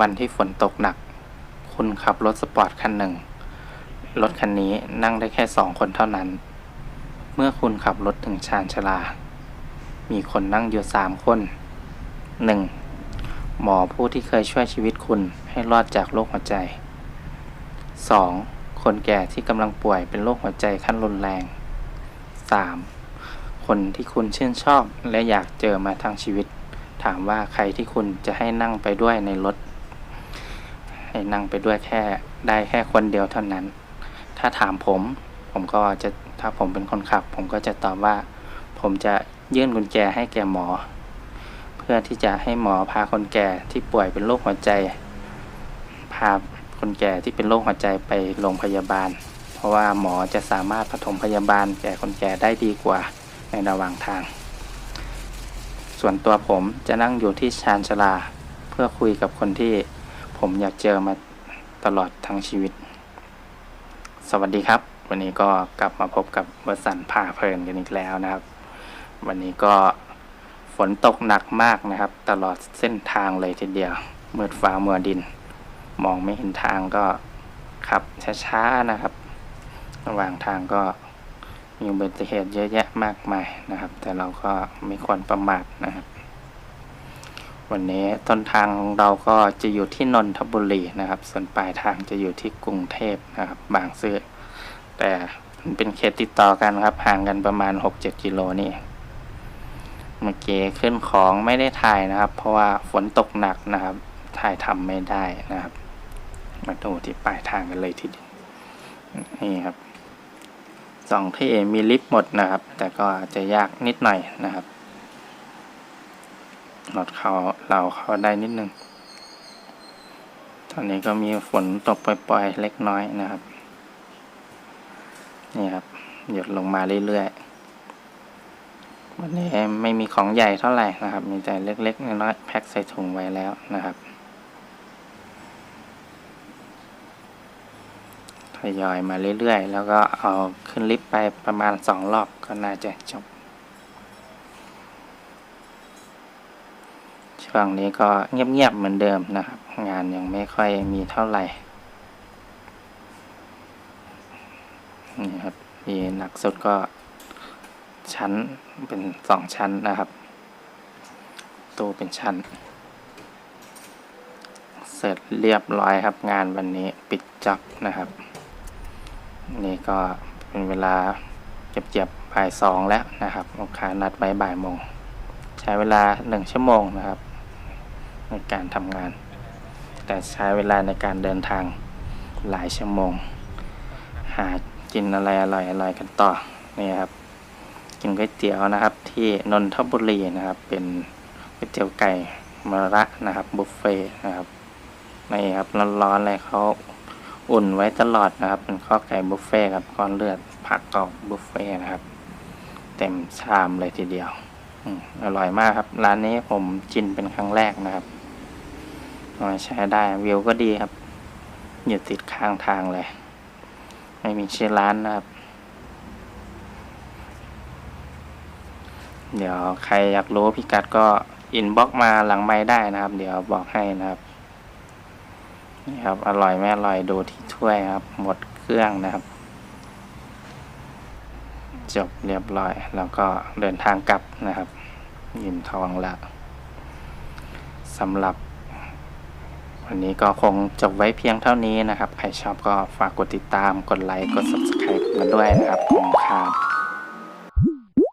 วันที่ฝนตกหนัก คุณขับรถสปอร์ตคันหนึ่ง รถคันนี้นั่งได้แค่สองคนเท่านั้น เมื่อคุณขับรถถึงชานชาลา มีคนนั่งอยู่สามคนหนึ่งหมอผู้ที่เคยช่วยชีวิตคุณให้รอดจากโรคหัวใจ 2. คนแก่ที่กำลังป่วยเป็นโรคหัวใจขั้นรุนแรง 3. คนที่คุณชื่นชอบและอยากเจอมาทั้งชีวิต ถามว่าใครที่คุณจะให้นั่งไปด้วยในรถ ให้นั่งไปด้วยแค่ได้แค่คนเดียวเท่านั้น ถ้าถามผม ผมก็จะถ้าผมเป็นคนขับ ผมก็จะตอบว่า ผมจะยื่นกุญแจให้แก่หมอ เพื่อที่จะให้หมอพาคนแก่ที่ป่วยเป็นโรคหัวใจ พาคนแก่ที่เป็นโรคหัวใจไปโรงพยาบาล เพราะว่าหมอจะสามารถปฐมพยาบาลแก่คนแก่ได้ดีกว่าในระหว่างทาง ส่วนตัวผมจะนั่งอยู่ที่ชานชาลา เพื่อคุยกับคนที่ ผมอยากเจอมาตลอดทั้งชีวิต สวัสดีครับ วันนี้ก็กลับมาพบกับวสันต์พาเพลินกันอีกแล้วนะครับ วันนี้ก็ฝนตกหนักมากนะครับ ตลอดเส้นทางเลยทีเดียวมืดฟ้ามัวดิน มองไม่เห็นทางก็ขับช้าๆนะครับ ระหว่างทางก็มีอุบัติเหตุเยอะแยะมากมายนะครับ แต่เราก็ไม่ควรประมาทนะครับ วันนี้ต้นทางเราก็จะอยู่ที่นนทบุรีนะครับ ส่วนปลายทางจะอยู่ที่กรุงเทพนะครับ บางซื่อแต่มันเป็นเขตติดต่อกันครับห่างกันประมาณ 6-7 กิโลนี่เมื่อกี้ขึ้นของไม่ได้ถ่ายนะครับ เพราะว่าฝนตกหนักนะครับ ถ่ายทำไม่ได้นะครับ มาดูที่ปลายทางกันเลยทีเดียวนี่ครับสองที่มีลิฟต์หมดนะครับ แต่ก็จะยากนิดหน่อยนะครับ รถเขาเราเข้าได้นิดนึง ตอนนี้ก็มีฝนตกปล่อยๆเล็กน้อยนะครับ นี่ครับ หยดลงมาเรื่อยๆ วันนี้ไม่มีของใหญ่เท่าไหร่นะครับ มีแต่เล็กๆน้อยๆแพ็คใส่ถุงไว้แล้วนะครับทยอยมาเรื่อยๆ แล้วก็เอาขึ้นลิฟต์ไปประมาณสองรอบก็น่าจะจบ ช่วงนี้ก็เงียบๆเหมือนเดิมนะครับ งานยังไม่ค่อยมีเท่าไหร่ นี่ครับมีหนักสุดก็ชั้นเป็นสองชั้นนะครับ ตู้เป็นชั้น เสร็จเรียบร้อยครับงานวันนี้ปิดจ็อบนะครับ นี่ก็เป็นเวลาเจ็บๆบ่ายสองแล้วนะครับลูกค้านัดไว้บ่ายโมง ใช้เวลาหนึ่งชั่วโมงนะครับ ในการทำงาน แต่ใช้เวลาในการเดินทางหลายชั่วโมง หากินอะไรอร่อยๆกันต่อนี่ครับ กินก๋วยเตี๋ยวนะครับ ที่นนทบุรีนะครับ เป็นก๋วยเตี๋ยวไก่มะระนะครับบุฟเฟ่นะครับนี่ครับร้อนๆเลยเขาอุ่นไว้ตลอดนะครับ เป็นข้อไก่บุฟเฟ่ครับก้อนเลือดผักกรอบบุฟเฟ่นะครับ เต็มชามเลยทีเดียว อร่อยมากครับ ร้านนี้ผมกินเป็นครั้งแรกนะครับมาใช้ได้วิวก็ดีครับ อยู่ติดข้างทางเลย ไม่มีชื่อร้านนะครับ เดี๋ยวใครอยากรู้พิกัดก็อินบ็อกมาหลังไม้ได้นะครับ เดี๋ยวบอกให้นะครับนี่ครับ อร่อยไม่อร่อยดูที่ถ้วยครับ หมดเครื่องนะครับ จบเรียบร้อย แล้วก็เดินทางกลับนะครับ ยิมทองละสำหรับ วันนี้ก็คงจบไว้เพียงเท่านี้นะครับ ใครชอบก็ฝากกดติดตาม กดไลค์ กด subscribe มาด้วยนะครับขอบคุณครับ